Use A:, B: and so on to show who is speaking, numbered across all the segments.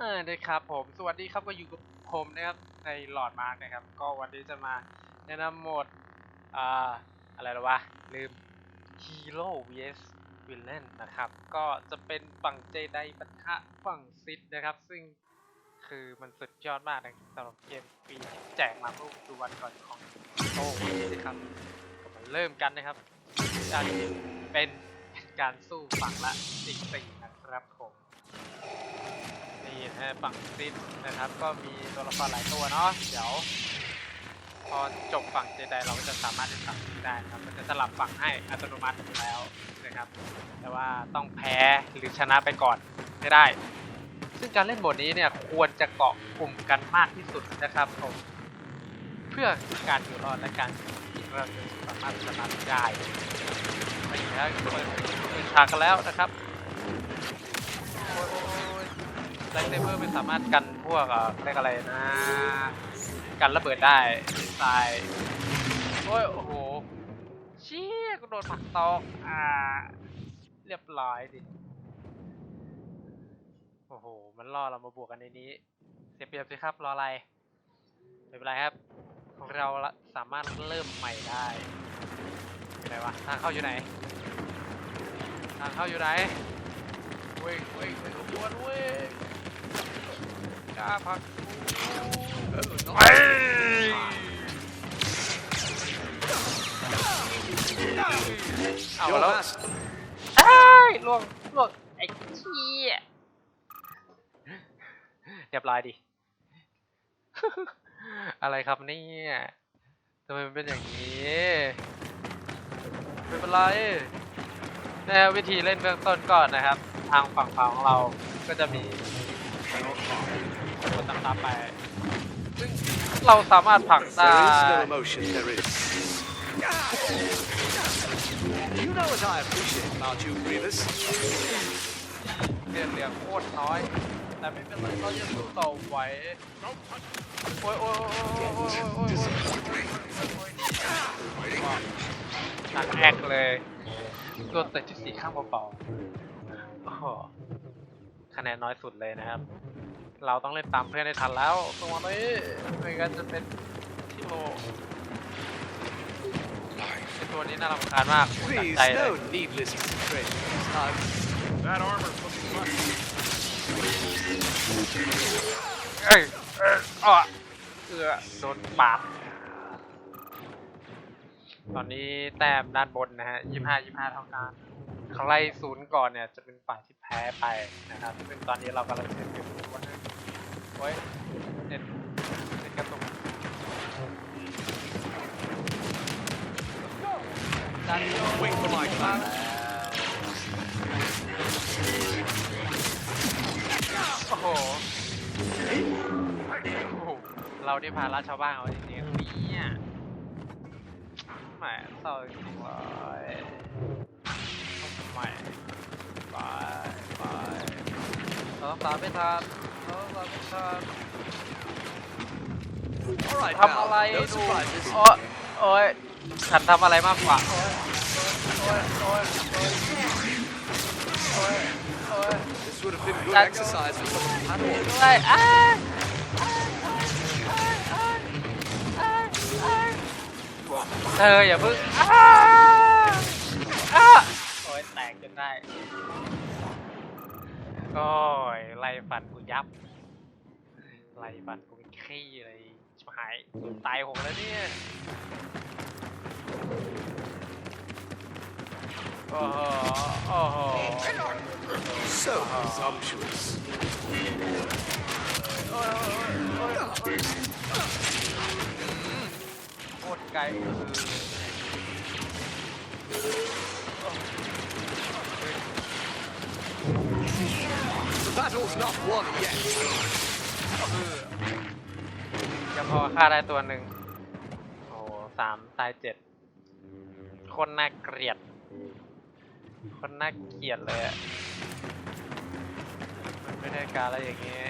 A: เออได้ครับผมสวัสดีครับก็อยู่กับผมนะครับในหลอดมาร์กนะครับ ก็วันนี้จะมาแนะนำโหมดอ่าอะไรหรอวะ ลืม Hero vs Villain นะครับ ก็จะเป็นฝั่งเจไดปะทะฝั่งซิดนะครับ ซึ่งคือมันสุดยอดมากนะสำหรับเกมฟรีที่แจกมาเมื่อดูวันก่อนของโต้นะครับก็มาเริ่มกันนะครับการเป็นการสู้ฝั่งละสี่สี่นะครับผม ฝั่งซิดนะครับ ก็มีตัวละครหลายตัวเนาะเดี๋ยวพอจบฝั่งเจไดเราก็จะสามารถเล่นฝั่งนี้ได้ครับมันจะสลับฝั่งให้อัตโนมัติอยู่แล้วนะครับ แต่ว่าต้องแพ้หรือชนะไปก่อนให้ได้ ซึ่งการเล่นโหมดนี้เนี่ยควรจะเกาะกลุ่มกันมากที่สุดนะครับผมเพื่อการอยู่รอดและการที่เราจะสามารถชนะได้ไปแล้วเปิดฉากกันแล้วนะครับ ไลท์เซเบอร์ไม่สามารถกันพวกเอ่อเรียกอะไรนะ กันระเบิดได้ทรายโอ้ยโอ้โหเชี่ยกูโดนผักตอกอ่า เรียบร้อยดิโอ้โห มันล่อเรามาบวกกันในนี้ เสียเปรียบสิครับ รออะไรไม่เป็นไรครับ เราสามารถเริ่มใหม่ได้อยู่ไหนวะ ทางเข้าอยู่ไหน ทางเข้าอยู่ไหนเว้ยเว้ยเว้ยขบวนเว้ย กล้าพักเอาแล้ว
B: master.
A: เอ้ยล่วงล่วงไอ้เชี่ยเรียบร้อยดิ อะไรครับเนี่ยทำไมมันเป็นอย่างนี้ไม่เป็นไรนะฮะวิธีเล่นเบื้องต้นก่อนนะครับ ทางฝั่งขวาของเราก็จะมี ตัวตามๆไปซึ่งเราสามารถผลักได้
B: There is no emotion, there is. You know what I appreciate about you, Grievous?
A: เลือดเหลือโคตรน้อย แต่ไม่เป็นไรเรายังสู้ต่อไหวโอ้ยโอ้ยโอ้ยโอ้ยโอ้ยโอ้ยโอ้ยโอ้ยหนักแอกเลยโดนแต่จุดสีข้างเบาๆโอ้โหคะแนนน้อยสุดเลยนะครับ เราต้องเล่นตามเพื่อนให้ทันแล้วตรงนี้ไม่งั้นจะเป็นที่โลไอตัวนี้น่ารำคาญมากตัด
B: Please,
A: ใจเลย
B: no needless concentration this time.
C: That armor's looking rough.
A: เอ้ยเอ้ยอ้อเอือโดนปาดตอนนี้แต้มด้านบนนะฮะยี่ห้ายี่ห้าเท่ากันใครศูนย์ก่อนเนี่ยจะเป็นฝ่ายที่แพ้ไปนะครับ ซึ่งตอนนี้เรากำลังเล่นอยู่คนนึง โอ้ยเน็ตเน็ตกระตุกดันโย
B: Wait for my
A: มา
B: time.
A: แล้วโอ้โหเราได้พาราชาวบ้านเอาจริงๆเนี่ยแหมเศร้าจริงเลยทำไมไปไปเราต้องตามไม่ทัน ทำอะไรดูโอ้โอ้ยฉันทำอะไรมากกว่าฉัอ้เธออย่าเพิ่งอ้อโอ้ยแตกจนได้ โอ้ยไล่ฟันกูยับไล่ฟันกูเป็นขี้เลยชิบหายกูตายผมแล้วเนี่ยโอ้โหโอ้โห
B: So presumptuous.
A: โอ้ยโอ้ยโอ้ยโอ้ยโคตรไกลเออ
B: battle's not won yet.
A: ยังพอฆ่าได้ตัวหนึ่งโอ้โหสามตายเจ็ดคนน่าเกลียด คนน่าเกลียดเลยอะมันไม่ได้การอะไรอย่างเงี้ย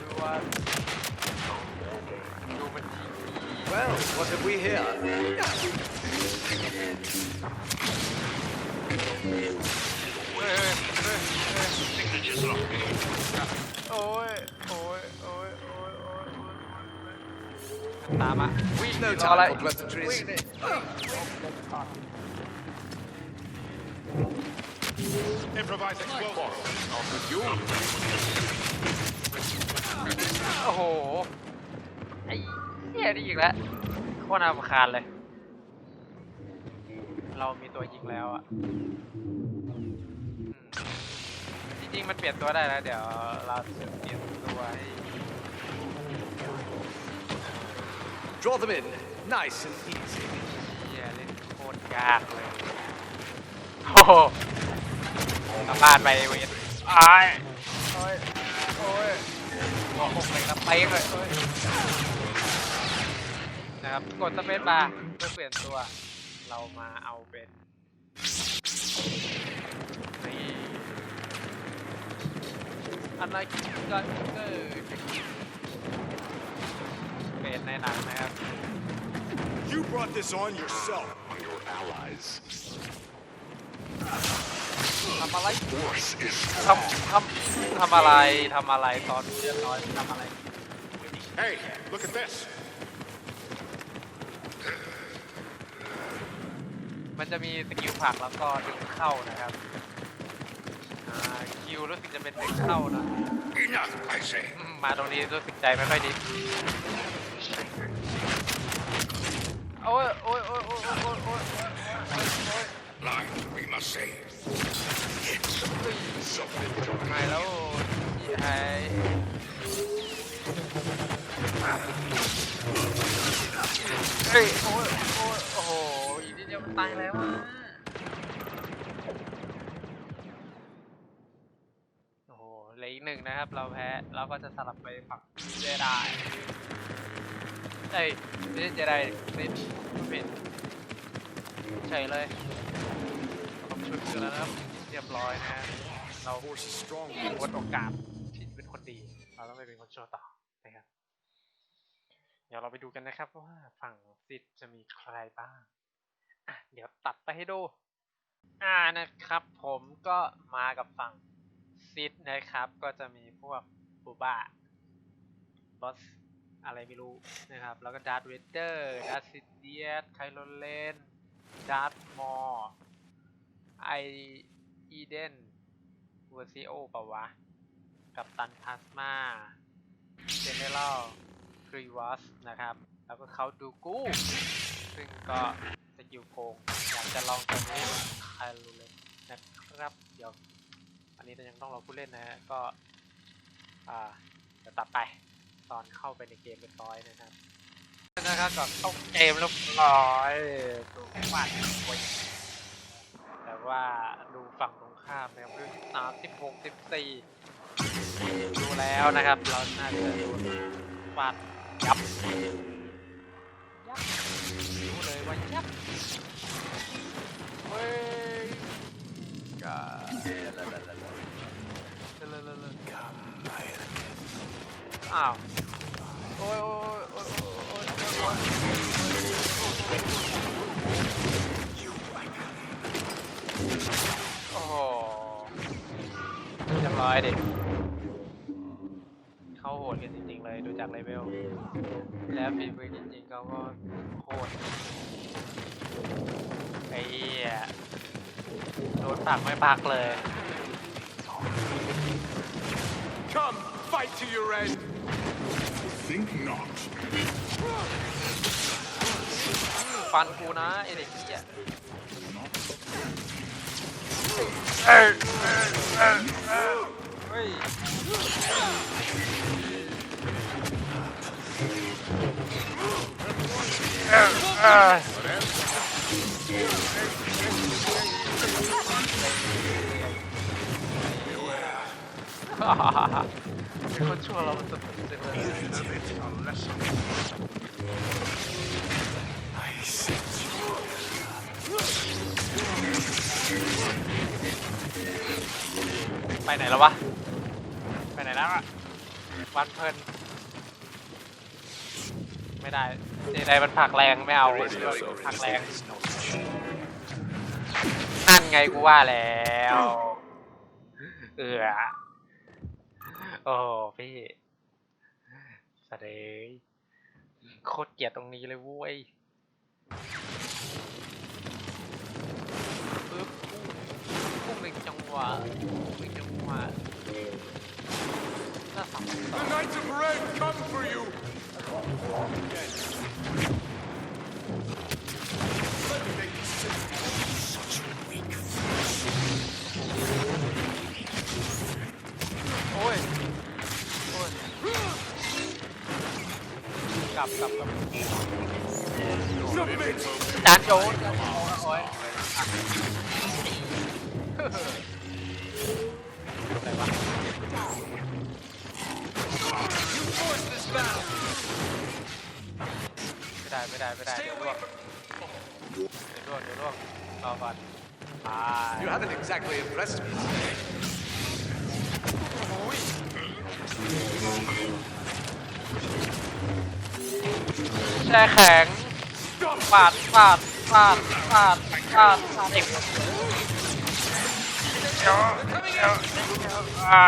A: ดูว่าดูมันที
B: Well, what have we here?
A: เเฮ้ยเ We ตามอะ
B: ทำ
A: อะไร target
C: We need
A: โอ้โห ไอ้เนี่ยได้ยิงแล้วโคตรน่ารำคาญเลย เรามีตัวยิงแล้วอะ ริงๆมันเปลี่ยนตัวได้แล้วเดี๋ยวเราจะเปลี่ยนตัวให้
B: Draw them in. Nice and easy.
A: เหี้ยเล่นโคตรยากเลยโอ้โหกลับบ้านไปเวทอ้ายโอ้ยโอ้ยหัวหกเลยนะไปเลยโอ้ยนะครับกดสเปซบาร์เพื่อเปลี่ยนตัว เรามาเอาเป็นนี่ อันนั้นก็เกิดเป็นในหนังนะครับ
C: You brought this on yourself.
A: ทำอะไรทำทำทำอะไรทำอะไรตอนเรียบร้อยทำอะไร
C: Hey, look at this.
A: มันจะมีสกิลผลักแล้วก็ดึงเข้านะครับอ่าคิวรู้สึกจะเป็นดึงเข้านะ
C: Enough, I say.
A: อืมมาตรงนี้รู้สึกใจไม่ค่อยดี โอ้ยโอ้ยโอ้ยโอ้ยโอ้ยโอ้ยโอ้ยโอ้ยโอ้ย
C: Line we must say.
A: ไงแล้วไอ้เฮ้ยโอ้ยโอ้ยโอ้โหอีกนิดเดียวมันตายแล้วอะโอ้โหเหลื ออีกหนึ่งนะครับ เราแพ้เราก็จะสลับไปฝั่งเจไดเอ้ยไม่ใช่เจไดไม่ผิดใช่เลยต้องชุดกันแล้วนะครับเรียบร้อยนะเรา
C: Force is strong.
A: งดโอกาสที่เป็นคนดี เราต้องไปเป็นคนชั่วต่อนะครับเดี๋ยวเราไปดูกันนะครับว่าฝั่งซิดจะมีใครบ้างอะเดี๋ยวตัดไปให้ดูอ่านะครับ ผมก็มากับฝั่ง ซิดนะครับ ก็จะมีพวกบูบ้าบอสอะไรไม่รู้นะครับ แล้วก็ดาร์ธเวเดอร์ดาร์ธซิเดียสไคลโรเลนดาร์ธมอร์ไออีเดนเวอร์ซิโอปะวะ กับตันพลาสมาเจเนอเรลกรีวัสนะครับ แล้วก็เขาดูกูซึ่งก็สกิลโกงอยากจะลองตัวนี้ใครรู้เลยนะครับ เดี๋ยว อันนี้ยังต้องรอผู้เล่นนะฮะก็จะตัดไปตอนเข้าไปในเกมเรียบร้อยนะครับนะครับก่อนเข้าเกมเรียบร้อยดูฟาดโวแต่ว่าดูฝั่งตรงข้ามนะครับด้วสามสิบหกสิบสี่ดูแล้วนะครับ เราน่าจะดนฟาดยับยับรู้เลยว่ายับเฮ้ยกา อ้าวโอ้ยโอ้ยโอ้ยโอ้ยโอ้ยโอ้โหเรียบร้อยดิเขาโหดกันจริงๆเลยดูจากเลเวลแล้วฝีมือจริงๆเขาก็โคตรไอ้เหี้ยโดนปักไม่ปักเลย
B: Come, fight to your end.
A: ฟันกูนะไอเด็กเหี้ยเอ้ยเอ้ยเอ้ยเอ้ยเฮ้ยเอ้ยเอ้ยเป็นคนชั่า ไปไหนแล้ววะ ไปไหนแล้วอะวันเพลินไม่ได้เจไดมันผลักแรงไม่เอาผลักแรงนั่นไงกูว่าแล้ว เออ โอ้พี่สะเดยโคตรเกลียดตรงนี้เลยเว้ยปึ๊บพุ่งหนึ่งจังหวะพุ่งหนึ่งจังหวะน่าสองสอ
C: The
A: ง
C: Knights of Red come for you! Let me make you
A: sit. กลับกลับกลับ
C: Submit!
A: จานโยนโอ้ยอะไรวะ
B: You forced this battle.
A: ไม่ได้ไม่ได้ไม่ได้
B: Stay
A: เดี๋ยวร่ว
B: away
A: ง
B: from.
A: เดี๋ยวร่วงเดี๋ยวร่วงรอก่อนไป
B: You haven't exactly impressed me today.
A: แช่แข็งปาดปาดปาดปาดปาดปาดเอกอ่า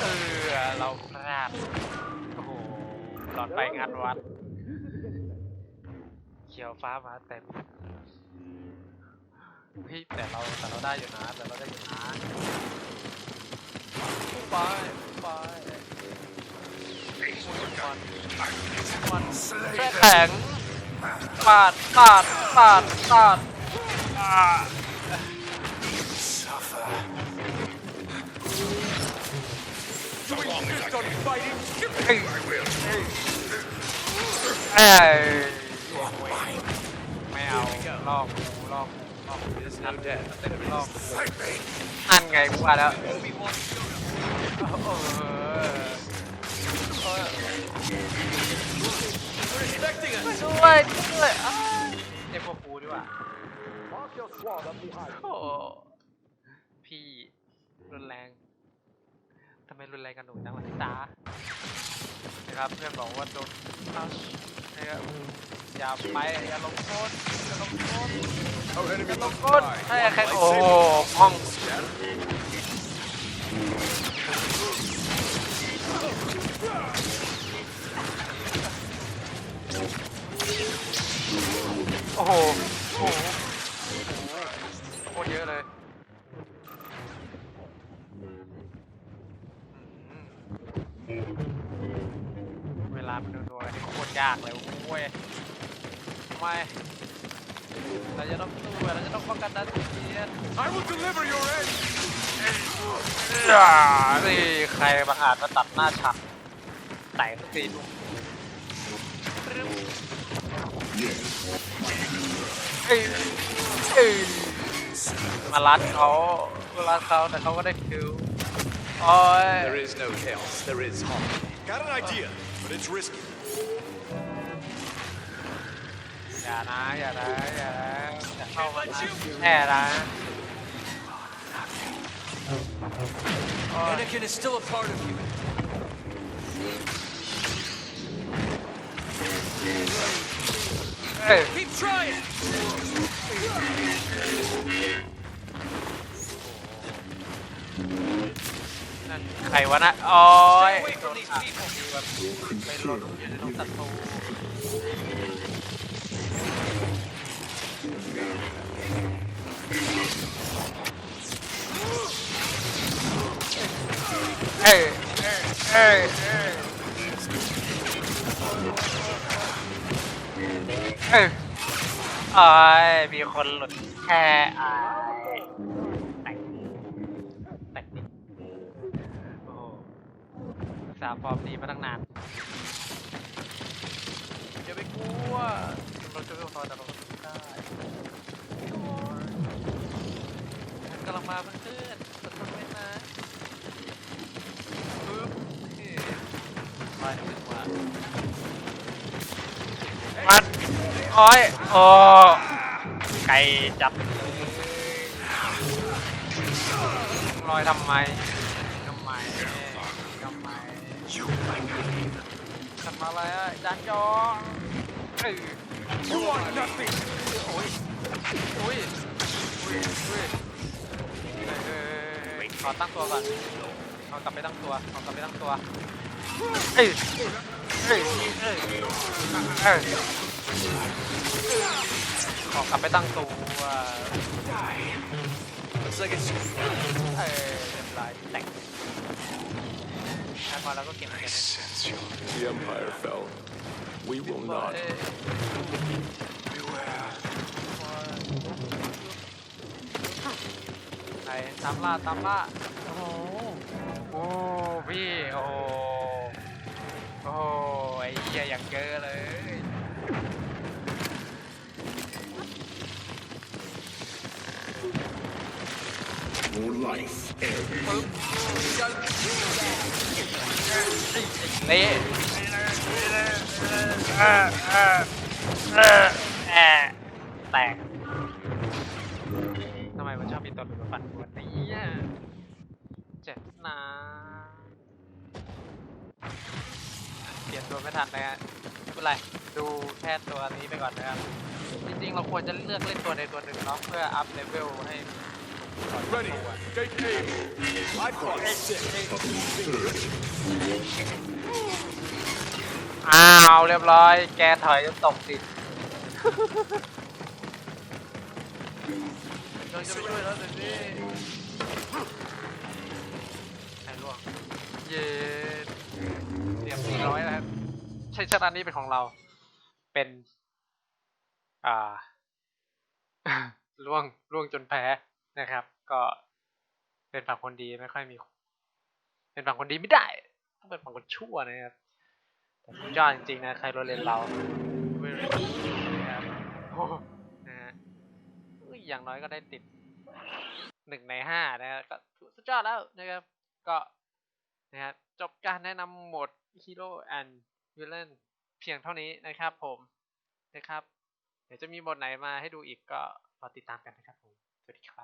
A: เออเราพลาดโอ้โหหลอดไปงานวัดเขียวฟ้ามาเต็มเฮ้ยแต่เราแต่เราได้อยู่นะแต่เราได้อยู่นะ ไปไปมันมันแค่แข็งปาดปาดปาดปาดอ่าเอ้ยเอ้ยไม่เอาลอกกูลอกกู ลอกกู
B: There's no death.
A: ลอกกู
C: Fight me.
A: อันไงกูว่าแล้ว
B: Obi-Wan showed up.
A: เออเออ
B: We're expecting us.
A: ช่วยช่วยอ้าวเอ็มพวกกูดีกว่าโอ้พี่รุนแรงทำไมรุนแรงกันหนูจังวะตานะครับเพื่อนบอกว่าโดนทัชนะครับ อย่าไปอย่าลงโทษอย่าลงโทษอย่าลงโทษ
C: die.
A: ใช่แค่โอ้โหห้องโอ้โหโอ้โหโคตรเยอะเลยเวลามันโดนๆอะไรนี่โคตรยากเลยโว้ย ไมเราจะต้องสู้เราจะต้องป้องกันดันเจียน
C: I will deliver your end.
A: อ่านี่ใครบางอาจมาตัดหน้าฉับแต่งตีนเอ้ยเอ้ยมาลัดเขามาลัดเขาแต่เขาก็ได้คิวโอ้ย
B: There is no chaos. There is harmony.
C: Got an idea, but it's risky.
A: อย่านะอย่านะอย่านะอย่าเข้ามานะแน่นะโอ้ย
B: Anakin is still a part of you.
A: เอ้ย
B: Keep trying.
A: นั่นใครวะนะโอ้ย
B: Stay away from these people.
A: ไปรถอยู่ในตรงตัด เอ้ยเอ้ยเอ้ยเอ้ยโอ้ยมีคนหลุดแค่อายแต่งแต่งนิดโอ้โหสามฟอร์มดีมาตั้งนานอย่าไปกลัวเราจะไม่พอแต่เรา กำลังมาเพื่อนๆอดทนไว้นะปึ๊บนี่ไปถึงว่ามันอ้อยโอ้ไก่จับลอยทำไมทำไมทำไม
C: You like me.
A: ทำอะไรอะจานยอเอ้ยโอ้ยโอ้ยโอ้ยโอ้ย ขอตั้งตัวก่อนขอเอากลับไปตั้งตัวเอากลับไปตั้งตัวเอ้ยเอ้ยเอ้ยเอ้ยขอกลับไปตั้งตัว
B: Looks like it's
A: เออเรียบร้อยแตกแล้วพอเราก็เก็บเก็บ
C: sense you. The Empire fell. We will
A: เอ
C: not.
A: อ
C: Beware.
A: ไป ตามล่าตามล่าโอ้โหโอ้พี่โอ้โหโอ้โหไอ้เหี้ยอย่างเยอะเลย
C: More life.
A: ปึ๊บเนี้ไปก่อนนะครับ จริงๆ เราควรจะเลือกเล่นตัวใดตัวหนึ่งเนาะเพื่ออัพเลเวลให้
C: Ready. Take aim. I caught sick of third.
A: อ้าวเรียบร้อย แกถอยจนตกสิเราจะไปช่วยแล้วเดี๋ยวนี้ใครล่วง เย้เรียบร้อยแล้วครับชัยชนะนี้เป็นของเรา เป็น อ่าล่วงล่วงจนแพ้นะครับ ก็เป็นฝั่งคนดีไม่ค่อยมี เป็นฝั่งคนดีไม่ได้ ต้องเป็นฝั่งคนชั่วนะครับแต่สุดยอดจริงๆนะใครโรเลนเราเรีนะครับโอ้นะฮะอย่างน้อยก็ได้ติดหนึ่งในห้านะครับก็สุดยอดแล้วนะครับ ก็นะฮะจบการแนะนำหมด Hero and Villain เพียงเท่านี้นะครับผมนะครับ เดี๋ยวจะมีบทไหนมาให้ดูอีกก็รอติดตามกันนะครับผม สวัสดีครับ